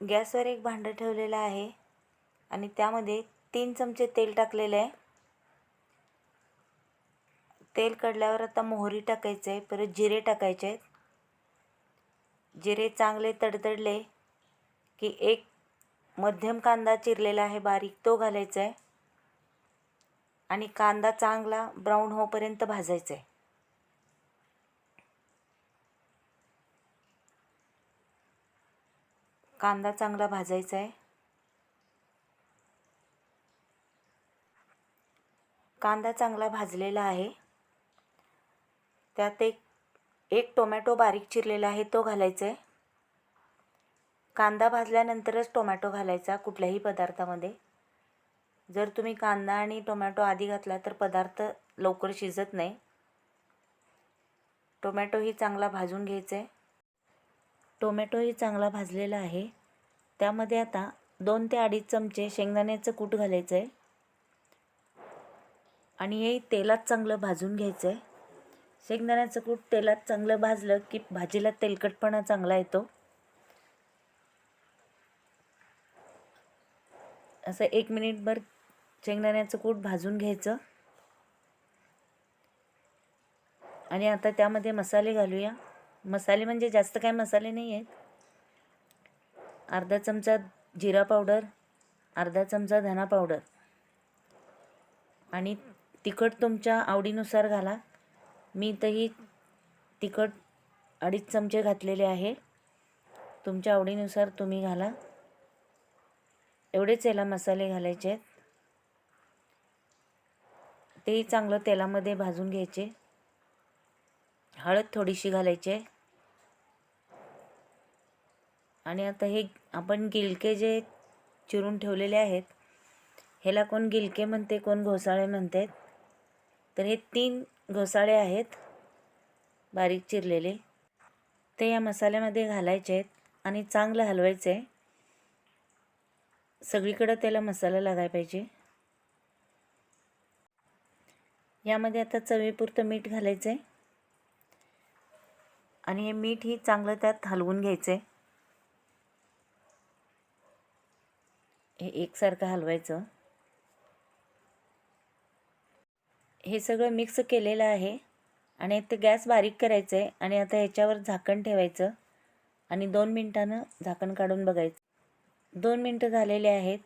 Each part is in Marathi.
गॅसवर एक भांडं ठेवलेलं आहे आणि त्यामध्ये तीन चमचे तेल टाकलेलं आहे. तेल कडल्यावर आता मोहरी टाकायचं आहे परत जिरे टाकायचे आहेत. जिरे चांगले तडतडले की एक मध्यम कांदा चिरलेला आहे बारीक तो घालायचा आहे. आणि कांदा चांगला ब्राऊन होपर्यंत भाजायचा आहे. कांदा चांगला भाजायचा आहे. कांदा चांगला भाजलेला आहे. त्यात एक एक टोमॅटो बारीक चिरलेला आहे तो घालायचा आहे. कांदा भाजल्यानंतरच टोमॅटो घालायचा कुठल्याही पदार्थामध्ये. जर तुम्ही कांदा आणि टोमॅटो आधी घातला तर पदार्थ लवकर शिजत नाही. टोमॅटोही चांगला भाजून घ्यायचा आहे. टोमॅटोही चांगला भाजलेला आहे. त्यामध्ये आता दोन ते अडीच चमचे शेंगदाण्याचं कूट घालायचं आहे आणि हे तेलात चांगलं भाजून घ्यायचं आहे शेंगदाण्याचं कूट तेलात चांगलं भाजलं की भाजीला तेलकटपणा चांगला येतो. असं एक मिनिटभर शेंगदाण्याचं कूट भाजून घ्यायचं. आणि आता त्यामध्ये मसाले घालूया. मसाले म्हणजे जास्त काय मसाले नाही आहेत. अर्धा चमचा जिरा पावडर अर्धा चमचा धना पावडर आणि तिखट तुमच्या आवडीनुसार घाला. मी इथंही तिखट अडीच चमचे घातलेले आहे. तुमच्या आवडीनुसार तुम्ही घाला. एवढेच याला मसाले घालायचे आहेत. तेही चांगलं तेलामध्ये भाजून घ्यायचे. हळद थोडीशी घालायची आहे. आणि आता हे आपण गिलके जे चिरून ठेवलेले आहेत ह्याला कोण गिलके म्हणते कोण घोसाळे म्हणतात तर हे तीन घोसाळे आहेत बारीक चिरलेले. ते या मसाल्यामध्ये घालायचे आहेत आणि चांगलं हलवायचं आहे. सगळीकडं त्याला मसाला लागायला पाहिजे. यामध्ये आता चवीपुरतं मीठ घालायचं आहे आणि हे मीठ ही चांगलं त्यात हलवून घ्यायचं. आहे हे एकसारखं हलवायचं. हे सगळं मिक्स केलेलं आहे आणि ते गॅस बारीक करायचं आहे आणि आता ह्याच्यावर झाकण ठेवायचं आणि दोन मिनटानं झाकण काढून बघायचं. दोन मिनटं झालेले आहेत.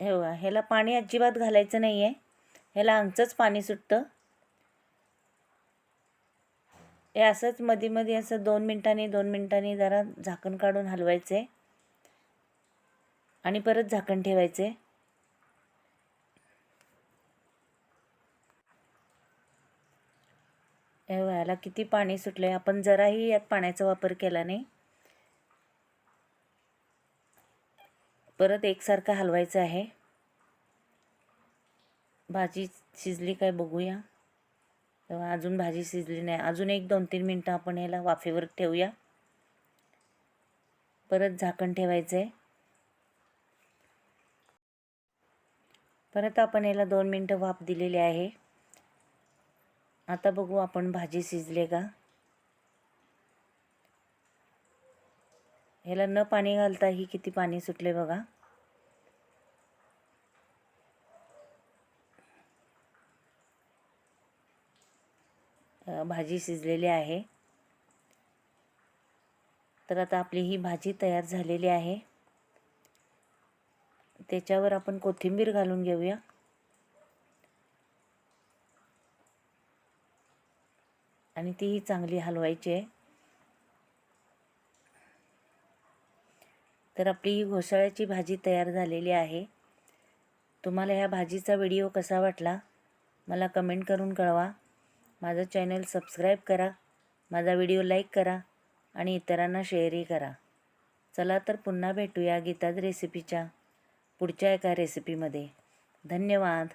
हे ह्याला पाणी अजिबात घालायचं नाही आहे ह्याला अंगचंच पाणी सुटतं. हे असंच मध्ये मध्ये असं दोन मिनटांनी दोन मिनटांनी जरा झाकण काढून हलवायचे. आणि परत झाकण ठेवायचे. हे याला किती पाणी सुटले आपण जराही यात पाण्याचा वापर केला नाही. परत एकसारखं हलवायचं आहे. भाजी शिजली काय बघूया. तेव्हा अजून भाजी शिजली नाही. अजून एक दोन तीन मिनटं आपण याला वाफेवर ठेवूया. परत झाकण ठेवायचं आहे परत आपण याला दोन मिनटं वाफ दिलेली आहे. आता बघू आपण भाजी शिजले का. ह्याला न पाणी घालता ही किती पाणी सुटले बघा. भाजी शिजलेली आहे. तर आता आपली ही भाजी तयार झालेली आहे. त्याच्यावर आपण कोथिंबीर घालून घेऊया. आणि तीही चांगली हलवायची आहे. तर आपली ही घोसाळ्याची भाजी तयार झालेली आहे. तुम्हाला ह्या भाजीचा व्हिडिओ कसा वाटला मला कमेंट करून कळवा. माझं चॅनल सबस्क्राईब करा माझा व्हिडिओ लाईक करा आणि इतरांना शेअरही करा. चला तर पुन्हा भेटूया गीताज रेसिपीच्या पुढच्या एका रेसिपीमध्ये. धन्यवाद.